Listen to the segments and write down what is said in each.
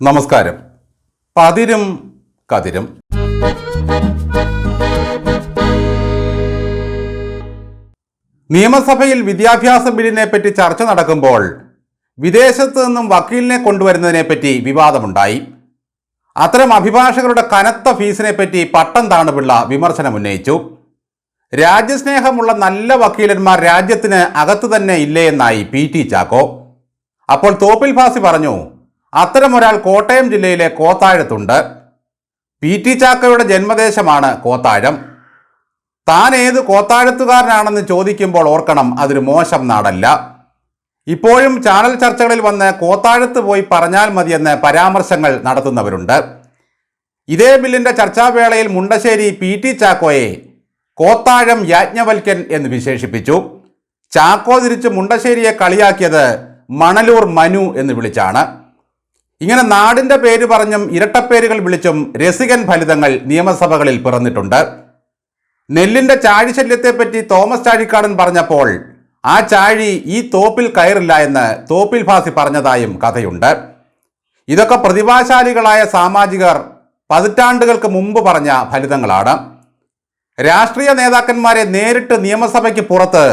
നമസ്കാരം. പതിരും കതിരും. നിയമസഭയിൽ വിദ്യാഭ്യാസ ബില്ലിനെ പറ്റി ചർച്ച നടക്കുമ്പോൾ വിദേശത്തു നിന്നും വക്കീലിനെ കൊണ്ടുവരുന്നതിനെ പറ്റി വിവാദമുണ്ടായി. അത്തരം അഭിഭാഷകരുടെ കനത്ത ഫീസിനെ പറ്റി പട്ടം താണുപിള്ള വിമർശനം ഉന്നയിച്ചു. രാജ്യസ്നേഹമുള്ള നല്ല വക്കീലന്മാർ രാജ്യത്തിന് അകത്ത് തന്നെ ഇല്ലേ എന്നായി പി ടി ചാക്കോ. അപ്പോൾ തോപ്പിൽ ഭാസി പറഞ്ഞു അത്തരമൊരാൾ കോട്ടയം ജില്ലയിലെ കോത്താഴത്തുണ്ട്. P T ചാക്കയുടെ ജന്മദേശമാണ് കോത്താഴം. താൻ ഏത് കോത്താഴത്തുകാരനാണെന്ന് ചോദിക്കുമ്പോൾ ഓർക്കണം അതൊരു മോശം നാടല്ല. ഇപ്പോഴും ചാനൽ ചർച്ചകളിൽ വന്ന് കോത്താഴത്ത് പോയി പറഞ്ഞാൽ മതിയെന്ന് പരാമർശങ്ങൾ നടത്തുന്നവരുണ്ട്. ഇതേ ബില്ലിന്റെ ചർച്ചാവേളയിൽ മുണ്ടശ്ശേരി പി ടി ചാക്കോയെ കോത്താഴം യാജ്ഞവൽക്കൻ എന്ന് വിശേഷിപ്പിച്ചു. ചാക്കോ തിരിച്ച് മുണ്ടശ്ശേരിയെ കളിയാക്കിയത് മണലൂർ മനു എന്ന് വിളിച്ചാണ്. ഇങ്ങനെ നാടിന്റെ പേര് പറഞ്ഞും ഇരട്ടപ്പേരുകൾ വിളിച്ചും രസികൻ ഫലിതങ്ങൾ നിയമസഭകളിൽ പിറന്നിട്ടുണ്ട്. നെല്ലിന്റെ ചാഴിശല്യത്തെപ്പറ്റി തോമസ് ചാഴിക്കാടൻ പറഞ്ഞപ്പോൾ ആ ചാഴി ഈ തോപ്പിൽ കയറില്ല എന്ന് തോപ്പിൽ ഭാസി പറഞ്ഞതായും കഥയുണ്ട്. ഇതൊക്കെ പ്രതിഭാശാലികളായ സാമാജികർ പതിറ്റാണ്ടുകൾക്ക് മുമ്പ് പറഞ്ഞ ഫലിതങ്ങളാണ്. രാഷ്ട്രീയ നേതാക്കന്മാരെ നേരിട്ട് നിയമസഭയ്ക്ക് പുറത്ത്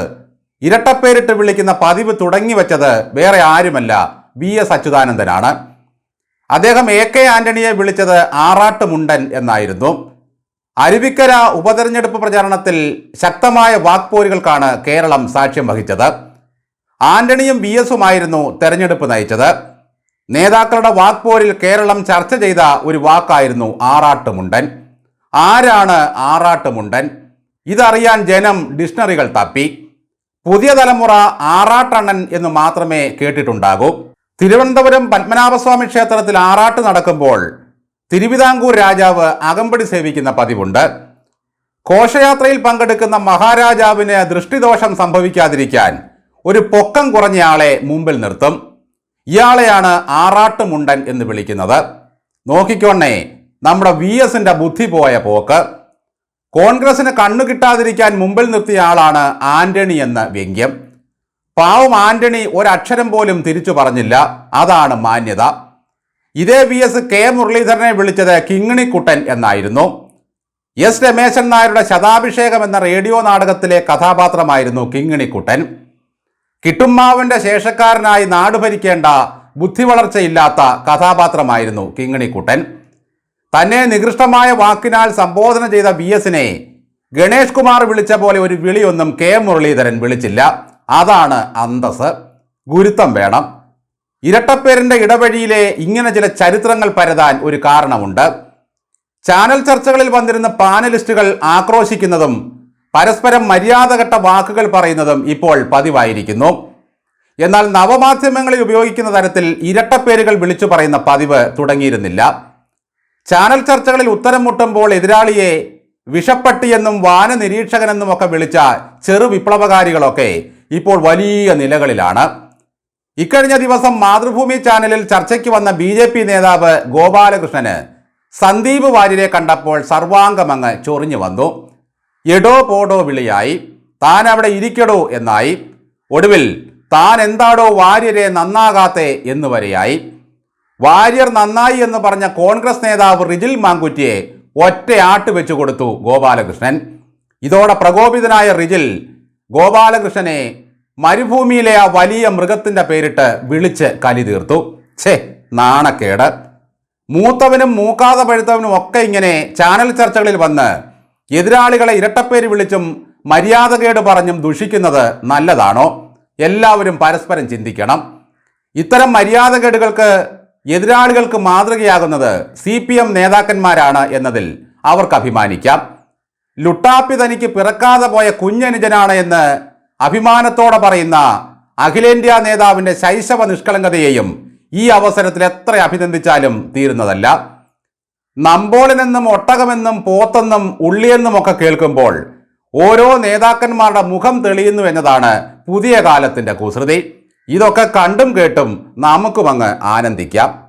ഇരട്ടപ്പേരിട്ട് വിളിക്കുന്ന പതിവ് തുടങ്ങി വെച്ചത് വേറെ ആരുമല്ല വി എസ് അച്യുതാനന്ദനാണ്. അദ്ദേഹം എ കെ ആന്റണിയെ വിളിച്ചത് ആറാട്ടുമുണ്ടൻ എന്നായിരുന്നു. അരുവിക്കര ഉപതെരഞ്ഞെടുപ്പ് പ്രചാരണത്തിൽ ശക്തമായ വാക്പോരുകൾക്കാണ് കേരളം സാക്ഷ്യം വഹിച്ചത്. ആന്റണിയും വി എസുമായിരുന്നു തെരഞ്ഞെടുപ്പ് നയിച്ചത്. നേതാക്കളുടെ വാക്പോരിൽ കേരളം ചർച്ച ചെയ്ത ഒരു വാക്കായിരുന്നു ആറാട്ടുമുണ്ടൻ. ആരാണ് ആറാട്ടുമുണ്ടൻ? ഇതറിയാൻ ജനം ഡിക്ഷണറികൾ തപ്പി. പുതിയ തലമുറ ആറാട്ടണ്ണൻ എന്ന് മാത്രമേ കേട്ടിട്ടുണ്ടാകൂ. തിരുവനന്തപുരം പത്മനാഭസ്വാമി ക്ഷേത്രത്തിൽ ആറാട്ട് നടക്കുമ്പോൾ തിരുവിതാംകൂർ രാജാവ് അകമ്പടി സേവിക്കുന്ന പതിവുണ്ട്. കോശയാത്രയിൽ പങ്കെടുക്കുന്ന മഹാരാജാവിന് ദൃഷ്ടിദോഷം സംഭവിക്കാതിരിക്കാൻ ഒരു പൊക്കം കുറഞ്ഞയാളെ മുമ്പിൽ നിർത്തും. ഇയാളെയാണ് ആറാട്ടുമുണ്ടൻ എന്ന് വിളിക്കുന്നത്. നോക്കിക്കോണേ നമ്മുടെ വി എസിന്റെ ബുദ്ധി പോയ പോക്ക്. കോൺഗ്രസിന് കണ്ണു കിട്ടാതിരിക്കാൻ മുമ്പിൽ നിർത്തിയ ആളാണ് ആന്റണി എന്ന വ്യംഗ്യം. പാവം ആന്റണി ഒരക്ഷരം പോലും തിരിച്ചു പറഞ്ഞില്ല. അതാണ് മാന്യത. ഇതേ വി എസ് കെ മുരളീധരനെ വിളിച്ചത് കിങ്ങിണിക്കുട്ടൻ എന്നായിരുന്നു. എസ് രമേശൻ നായരുടെ ശതാഭിഷേകം എന്ന റേഡിയോ നാടകത്തിലെ കഥാപാത്രമായിരുന്നു കിങ്ങിണിക്കുട്ടൻ. കിട്ടുമ്മാവന്റെ ശേഷക്കാരനായി നാട് ഭരിക്കേണ്ട ബുദ്ധി വളർച്ചയില്ലാത്ത കഥാപാത്രമായിരുന്നു കിങ്ങിണിക്കുട്ടൻ. തന്നെ നികൃഷ്ടമായ വാക്കിനാൽ സംബോധന ചെയ്ത വി എസിനെ ഗണേഷ് കുമാർ വിളിച്ച പോലെ ഒരു വിളിയൊന്നും കെ മുരളീധരൻ വിളിച്ചില്ല. അതാണ് അന്തസ് ഗുരുത്വം വേണം. ഇരട്ടപ്പേരിന്റെ ഇടവഴിയിലെ ഇങ്ങനെ ചില ചരിത്രങ്ങൾ പരതാൻ ഒരു കാരണമുണ്ട്. ചാനൽ ചർച്ചകളിൽ വന്നിരുന്ന പാനലിസ്റ്റുകൾ ആക്രോശിക്കുന്നതും പരസ്പരം മര്യാദഘട്ട വാക്കുകൾ പറയുന്നതും ഇപ്പോൾ പതിവായിരിക്കുന്നു. എന്നാൽ നവമാധ്യമങ്ങളിൽ ഉപയോഗിക്കുന്ന തരത്തിൽ ഇരട്ടപ്പേരുകൾ വിളിച്ചു പറയുന്ന പതിവ് തുടങ്ങിയിരുന്നില്ല. ചാനൽ ചർച്ചകളിൽ ഉത്തരം മുട്ടുമ്പോൾ എതിരാളിയെ വിഷപ്പട്ടിയെന്നും വാന നിരീക്ഷകനെന്നും ഒക്കെ വിളിച്ച ചെറു വിപ്ലവകാരികളൊക്കെ ഇപ്പോൾ വലിയ നിലകളിലാണ്. ഇക്കഴിഞ്ഞ ദിവസം മാതൃഭൂമി ചാനലിൽ ചർച്ചയ്ക്ക് വന്ന ബി ജെ പി നേതാവ് ഗോപാലകൃഷ്ണന് സന്ദീപ് വാര്യരെ കണ്ടപ്പോൾ സർവാംഗമങ്ങ് ചൊറിഞ്ഞു വന്നു. എടോ പോടോ വിളിയായി. താൻ അവിടെ ഇരിക്കടോ എന്നായി. ഒടുവിൽ താൻ എന്താടോ വാര്യരെ നന്നാകാത്തെ എന്ന് വരെയായി. വാര്യർ നന്നായി എന്ന് പറഞ്ഞ കോൺഗ്രസ് നേതാവ് റിജിൽ മാങ്കുറ്റിയെ ഒറ്റയാട്ട് വെച്ചു കൊടുത്തു ഗോപാലകൃഷ്ണൻ. ഇതോടെ പ്രകോപിതനായ റിജിൽ ഗോപാലകൃഷ്ണനെ മരുഭൂമിയിലെ ആ വലിയ മൃഗത്തിന്റെ പേരിട്ട് വിളിച്ച് കലി തീർത്തു. ഛേ നാണക്കേട്. മൂത്തവനും മൂക്കാതെ പഴുത്തവനും ഒക്കെ ഇങ്ങനെ ചാനൽ ചർച്ചകളിൽ വന്ന് എതിരാളികളെ ഇരട്ടപ്പേര് വിളിച്ചും മര്യാദകേട് പറഞ്ഞും ദുഷിക്കുന്നത് നല്ലതാണോ? എല്ലാവരും പരസ്പരം ചിന്തിക്കണം. ഇത്തരം മര്യാദകേടുകൾക്ക് എതിരാളികൾക്ക് മാതൃകയാകുന്നത് സി പി എം നേതാക്കന്മാരാണ് എന്നതിൽ അവർക്ക് അഭിമാനിക്കാം. ലുട്ടാപ്പി തനിക്ക് പിറക്കാതെ പോയ കുഞ്ഞനുജനാണ് എന്ന് അഭിമാനത്തോടെ പറയുന്ന അഖിലേന്ത്യാ നേതാവിന്റെ ശൈശവ നിഷ്കളങ്കതയെയും ഈ അവസരത്തിൽ എത്ര അഭിനന്ദിച്ചാലും തീരുന്നതല്ല. നമ്പോളിനെന്നും ഒട്ടകമെന്നും പോത്തെന്നും ഉള്ളിയെന്നും ഒക്കെ കേൾക്കുമ്പോൾ ഓരോ നേതാക്കന്മാരുടെ മുഖം തെളിയുന്നു എന്നതാണ് പുതിയ കാലത്തിന്റെ കുസൃതി. ഇതൊക്കെ കണ്ടും കേട്ടും നമുക്കും നമുക്കുമങ്ങ് ആനന്ദിക്കാം.